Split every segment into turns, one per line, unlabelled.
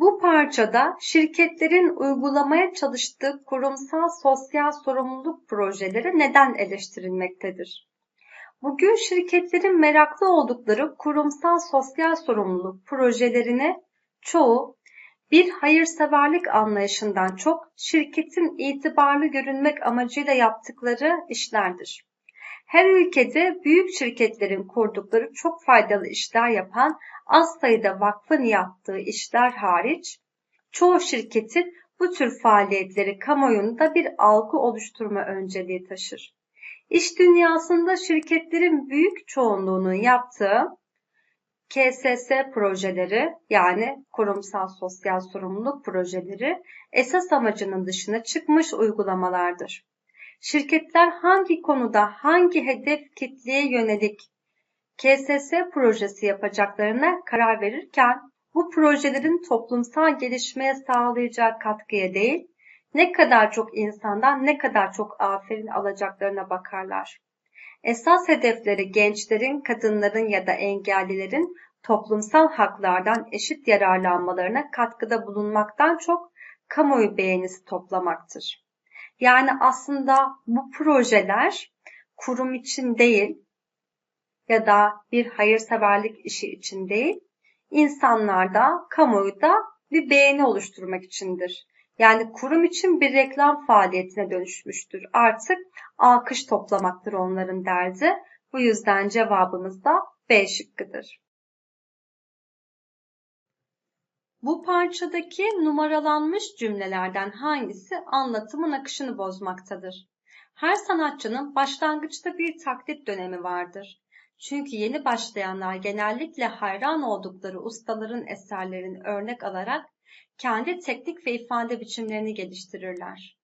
Bu parçada şirketlerin uygulamaya çalıştığı kurumsal sosyal sorumluluk projeleri neden eleştirilmektedir? Bugün şirketlerin meraklı oldukları kurumsal sosyal sorumluluk projelerini çoğu bir hayırseverlik anlayışından çok şirketin itibarlı görünmek amacıyla yaptıkları işlerdir. Her ülkede büyük şirketlerin kurdukları çok faydalı işler yapan az sayıda vakfın yaptığı işler hariç çoğu şirketin bu tür faaliyetleri kamuoyunda bir algı oluşturma önceliği taşır. İş dünyasında şirketlerin büyük çoğunluğunun yaptığı KSS projeleri yani kurumsal sosyal sorumluluk projeleri esas amacının dışına çıkmış uygulamalardır. Şirketler hangi konuda hangi hedef kitleye yönelik KSS projesi yapacaklarına karar verirken bu projelerin toplumsal gelişmeye sağlayacağı katkıya değil, ne kadar çok insandan ne kadar çok aferin alacaklarına bakarlar. Esas hedefleri gençlerin, kadınların ya da engellilerin toplumsal haklardan eşit yararlanmalarına katkıda bulunmaktan çok kamuoyu beğenisi toplamaktır. Yani aslında bu projeler kurum için değil ya da bir hayırseverlik işi için değil, insanlarda, kamuoyuda bir beğeni oluşturmak içindir. Yani kurum için bir reklam faaliyetine dönüşmüştür. Artık alkış toplamaktır onların derdi. Bu yüzden cevabımız da B şıkkıdır. Bu parçadaki numaralanmış cümlelerden hangisi anlatımın akışını bozmaktadır? Her sanatçının başlangıçta bir taklit dönemi vardır. Çünkü yeni başlayanlar genellikle hayran oldukları ustaların eserlerini örnek alarak kendi teknik ve ifade biçimlerini geliştirirler.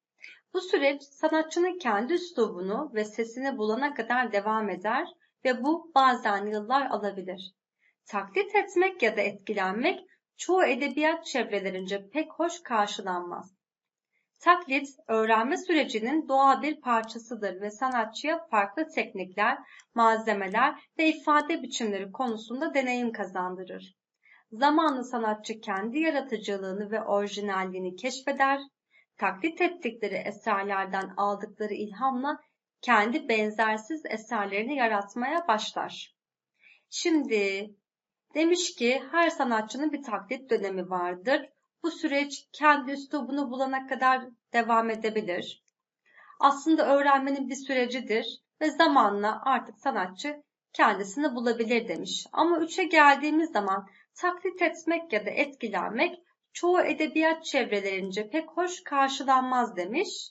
Bu süreç sanatçının kendi üslubunu ve sesini bulana kadar devam eder ve bu bazen yıllar alabilir. Taklit etmek ya da etkilenmek çoğu edebiyat çevrelerince pek hoş karşılanmaz. Taklit, öğrenme sürecinin doğal bir parçasıdır ve sanatçıya farklı teknikler, malzemeler ve ifade biçimleri konusunda deneyim kazandırır. Zamanlı sanatçı kendi yaratıcılığını ve orijinalliğini keşfeder, taklit ettikleri eserlerden aldıkları ilhamla kendi benzersiz eserlerini yaratmaya başlar. Şimdi demiş ki her sanatçının bir taklit dönemi vardır. Bu süreç kendi üslubunu bulana kadar devam edebilir. Aslında öğrenmenin bir sürecidir ve zamanla artık sanatçı kendisini bulabilir demiş. Ama üçe geldiğimiz zaman taklit etmek ya da etkilenmek çoğu edebiyat çevrelerince pek hoş karşılanmaz demiş.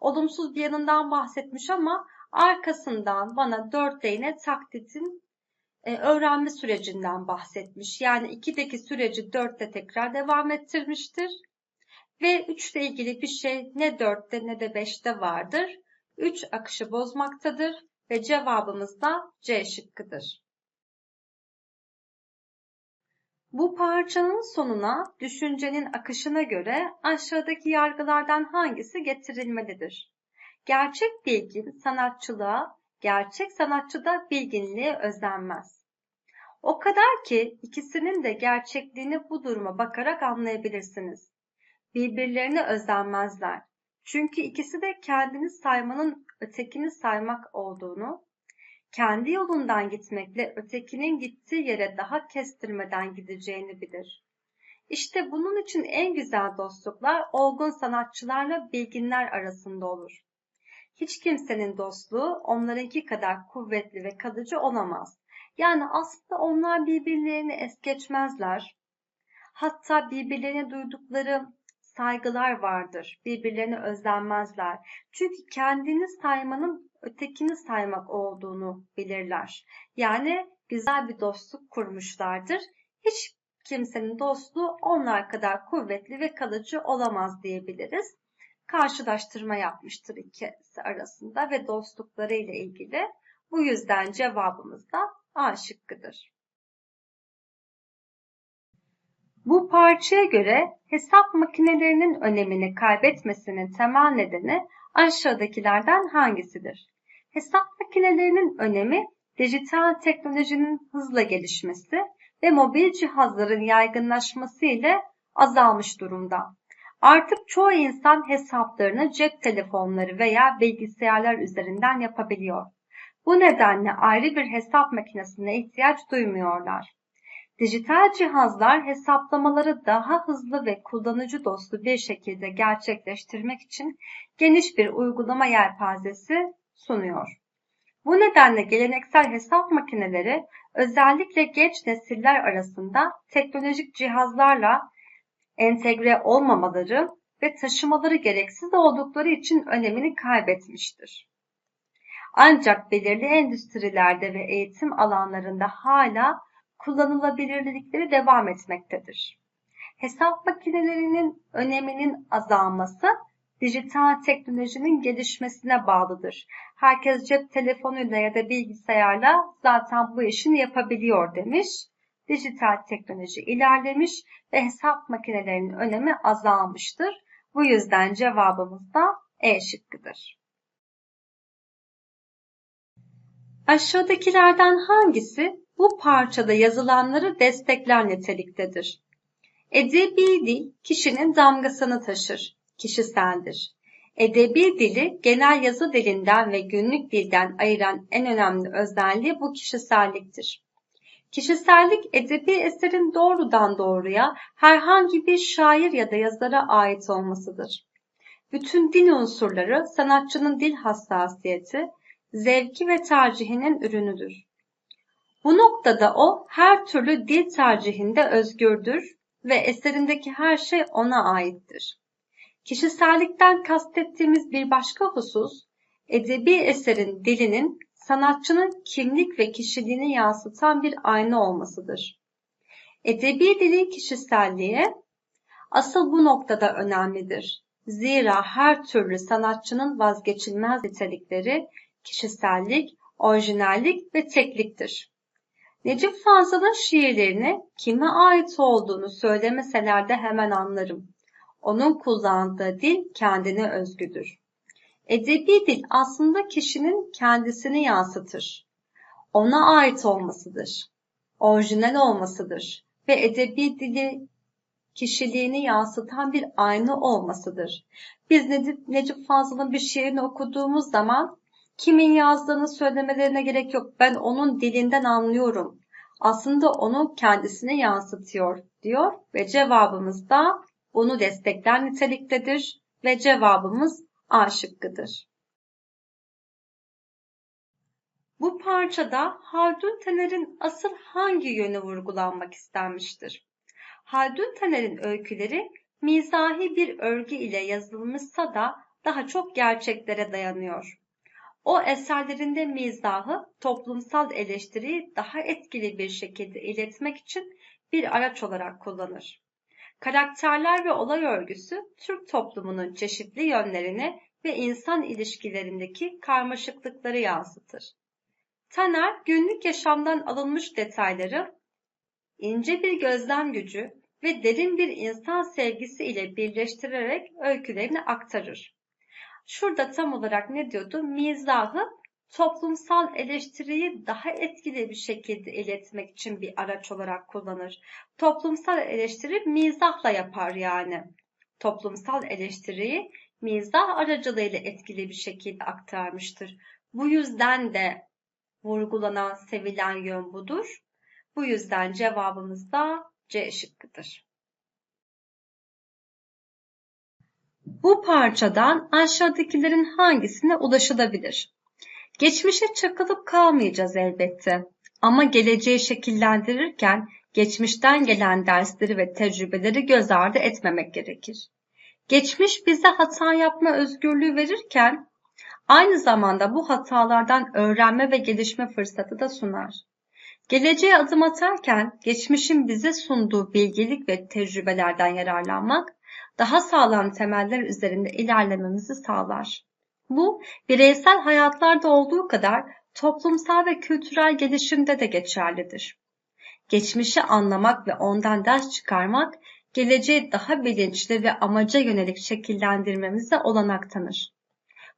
Olumsuz bir yanından bahsetmiş ama arkasından bana dörtte yine taklitin e, öğrenme sürecinden bahsetmiş. Yani 2'deki süreci 4'te tekrar devam ettirmiştir. Ve 3 ile ilgili bir şey ne 4'te ne de 5'te vardır. 3 akışı bozmaktadır ve cevabımız da C şıkkıdır. Bu parçanın sonuna düşüncenin akışına göre aşağıdaki yargılardan hangisi getirilmelidir? Gerçek bilgin sanatçılığa, gerçek sanatçı da bilginliğe özenmez. O kadar ki ikisinin de gerçekliğini bu duruma bakarak anlayabilirsiniz. Birbirlerine özenmezler. Çünkü ikisi de kendini saymanın ötekini saymak olduğunu, kendi yolundan gitmekle ötekinin gittiği yere daha kestirmeden gideceğini bilir. İşte bunun için en güzel dostluklar olgun sanatçılarla bilginler arasında olur. Hiç kimsenin dostluğu onlarınki kadar kuvvetli ve kalıcı olamaz. Yani aslında onlar birbirlerini es geçmezler. Hatta birbirlerine duydukları saygılar vardır. Birbirlerine özlenmezler. Çünkü kendini saymanın ötekini saymak olduğunu bilirler. Yani güzel bir dostluk kurmuşlardır. Hiç kimsenin dostluğu onlar kadar kuvvetli ve kalıcı olamaz diyebiliriz. Karşılaştırma yapmıştır ikisi arasında ve dostlukları ile ilgili. Bu yüzden cevabımız da A şıkkıdır. Bu parçaya göre hesap makinelerinin önemini kaybetmesinin temel nedeni aşağıdakilerden hangisidir? Hesap makinelerinin önemi dijital teknolojinin hızla gelişmesi ve mobil cihazların yaygınlaşması ile azalmış durumda. Artık çoğu insan hesaplarını cep telefonları veya bilgisayarlar üzerinden yapabiliyor. Bu nedenle ayrı bir hesap makinesine ihtiyaç duymuyorlar. Dijital cihazlar hesaplamaları daha hızlı ve kullanıcı dostu bir şekilde gerçekleştirmek için geniş bir uygulama yelpazesi sunuyor. Bu nedenle geleneksel hesap makineleri özellikle genç nesiller arasında teknolojik cihazlarla entegre olmamaları ve taşımaları gereksiz oldukları için önemini kaybetmiştir. Ancak belirli endüstrilerde ve eğitim alanlarında hala kullanılabilirlikleri devam etmektedir. Hesap makinelerinin öneminin azalması dijital teknolojinin gelişmesine bağlıdır. Herkes cep telefonuyla ya da bilgisayarla zaten bu işini yapabiliyor demiş. Dijital teknoloji ilerlemiş ve hesap makinelerinin önemi azalmıştır. Bu yüzden cevabımız da E şıkkıdır. Aşağıdakilerden hangisi bu parçada yazılanları destekler niteliktedir? Edebi dil kişinin damgasını taşır, kişiseldir. Edebi dili genel yazı dilinden ve günlük dilden ayıran en önemli özelliği bu kişiselliktir. Kişisellik edebi eserin doğrudan doğruya herhangi bir şair ya da yazara ait olmasıdır. Bütün dil unsurları sanatçının dil hassasiyeti, zevki ve tercihinin ürünüdür. Bu noktada o her türlü dil tercihinde özgürdür ve eserindeki her şey ona aittir. Kişisellikten kastettiğimiz bir başka husus, edebi eserin dilinin sanatçının kimlik ve kişiliğini yansıtan bir ayna olmasıdır. Edebi dilin kişiselliği asıl bu noktada önemlidir. Zira her türlü sanatçının vazgeçilmez nitelikleri kişisellik, orijinallik ve tekliktir. Necip Fazıl'ın şiirlerini kime ait olduğunu söylemeseler de hemen anlarım. Onun kullandığı dil kendine özgüdür. Edebi dil aslında kişinin kendisini yansıtır. Ona ait olmasıdır. Orijinal olmasıdır. Ve edebi dili kişiliğini yansıtan bir ayna olmasıdır. Biz Necip, Necip Fazıl'ın bir şiirini okuduğumuz zaman kimin yazdığını söylemelerine gerek yok. Ben onun dilinden anlıyorum. Aslında onu kendisine yansıtıyor diyor ve cevabımız da bunu destekler niteliktedir ve cevabımız A şıkkıdır. Bu parçada Haldun Taner'in asıl hangi yönü vurgulanmak istenmiştir? Haldun Taner'in öyküleri mizahi bir örgü ile yazılmışsa da daha çok gerçeklere dayanıyor. O eserlerinde mizahı, toplumsal eleştiriyi daha etkili bir şekilde iletmek için bir araç olarak kullanır. Karakterler ve olay örgüsü Türk toplumunun çeşitli yönlerini ve insan ilişkilerindeki karmaşıklıkları yansıtır. Taner günlük yaşamdan alınmış detayları ince bir gözlem gücü ve derin bir insan sevgisi ile birleştirerek öykülerini aktarır. Şurada tam olarak ne diyordu? Mizahı toplumsal eleştiriyi daha etkili bir şekilde iletmek için bir araç olarak kullanır. Toplumsal eleştiri mizahla yapar yani. Toplumsal eleştiriyi mizah aracılığıyla etkili bir şekilde aktarmıştır. Bu yüzden de vurgulanan, sevilen yön budur. Bu yüzden cevabımız da C şıkkıdır. Bu parçadan aşağıdakilerin hangisine ulaşılabilir? Geçmişe çakılıp kalmayacağız elbette. Ama geleceği şekillendirirken geçmişten gelen dersleri ve tecrübeleri göz ardı etmemek gerekir. Geçmiş bize hata yapma özgürlüğü verirken aynı zamanda bu hatalardan öğrenme ve gelişme fırsatı da sunar. Geleceğe adım atarken geçmişin bize sunduğu bilgilik ve tecrübelerden yararlanmak daha sağlam temeller üzerinde ilerlememizi sağlar. Bu bireysel hayatlarda olduğu kadar toplumsal ve kültürel gelişimde de geçerlidir. Geçmişi anlamak ve ondan ders çıkarmak geleceği daha bilinçli ve amaca yönelik şekillendirmemize olanak tanır.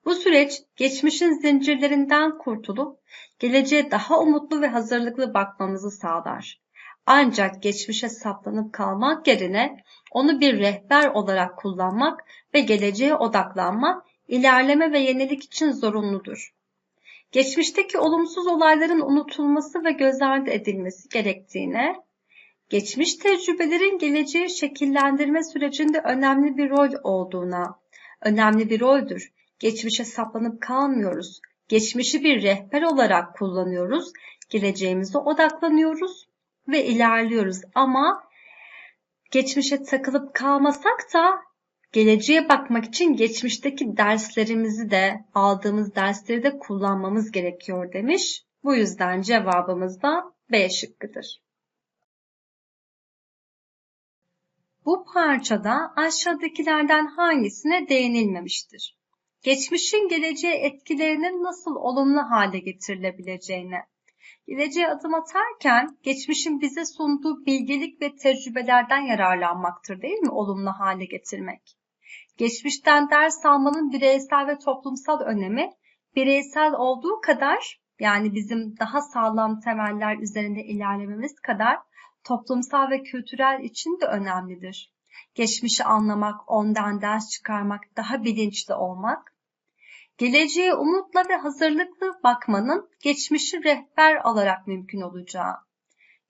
Bu süreç geçmişin zincirlerinden kurtulup geleceğe daha umutlu ve hazırlıklı bakmamızı sağlar. Ancak geçmişe saplanıp kalmak yerine onu bir rehber olarak kullanmak ve geleceğe odaklanmak ilerleme ve yenilik için zorunludur. Geçmişteki olumsuz olayların unutulması ve göz ardı edilmesi gerektiğine, geçmiş tecrübelerin geleceği şekillendirme sürecinde önemli bir rol olduğuna, önemli bir roldür. Geçmişe saplanıp kalmıyoruz. Geçmişi bir rehber olarak kullanıyoruz. Geleceğimize odaklanıyoruz ve ilerliyoruz. Ama geçmişe takılıp kalmasak da geleceğe bakmak için geçmişteki derslerimizi de aldığımız dersleri de kullanmamız gerekiyor demiş. Bu yüzden cevabımız da B şıkkıdır. Bu parçada aşağıdakilerden hangisine değinilmemiştir? Geçmişin geleceğe etkilerinin nasıl olumlu hale getirilebileceğine, geleceğe adım atarken geçmişin bize sunduğu bilgelik ve tecrübelerden yararlanmaktır değil mi olumlu hale getirmek? Geçmişten ders almanın bireysel ve toplumsal önemi bireysel olduğu kadar yani bizim daha sağlam temeller üzerinde ilerlememiz kadar toplumsal ve kültürel için de önemlidir. Geçmişi anlamak, ondan ders çıkarmak, daha bilinçli olmak, geleceğe umutla ve hazırlıklı bakmanın geçmişi rehber alarak mümkün olacağı,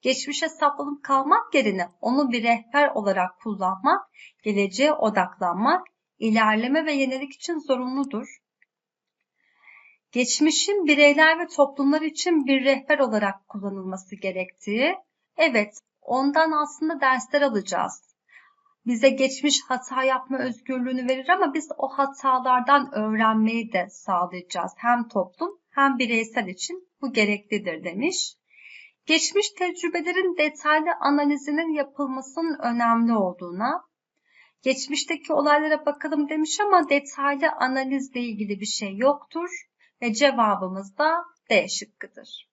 geçmişe saplanıp kalmak yerine onu bir rehber olarak kullanmak, geleceğe odaklanmak, ilerleme ve yenilik için zorunludur. Geçmişin bireyler ve toplumlar için bir rehber olarak kullanılması gerektiği, evet ondan aslında dersler alacağız. Bize geçmiş hata yapma özgürlüğünü verir ama biz o hatalardan öğrenmeyi de sağlayacağız. Hem toplum hem bireysel için bu gereklidir demiş. Geçmiş tecrübelerin detaylı analizinin yapılmasının önemli olduğuna, geçmişteki olaylara bakalım demiş ama detaylı analizle ilgili bir şey yoktur ve cevabımız da D şıkkıdır.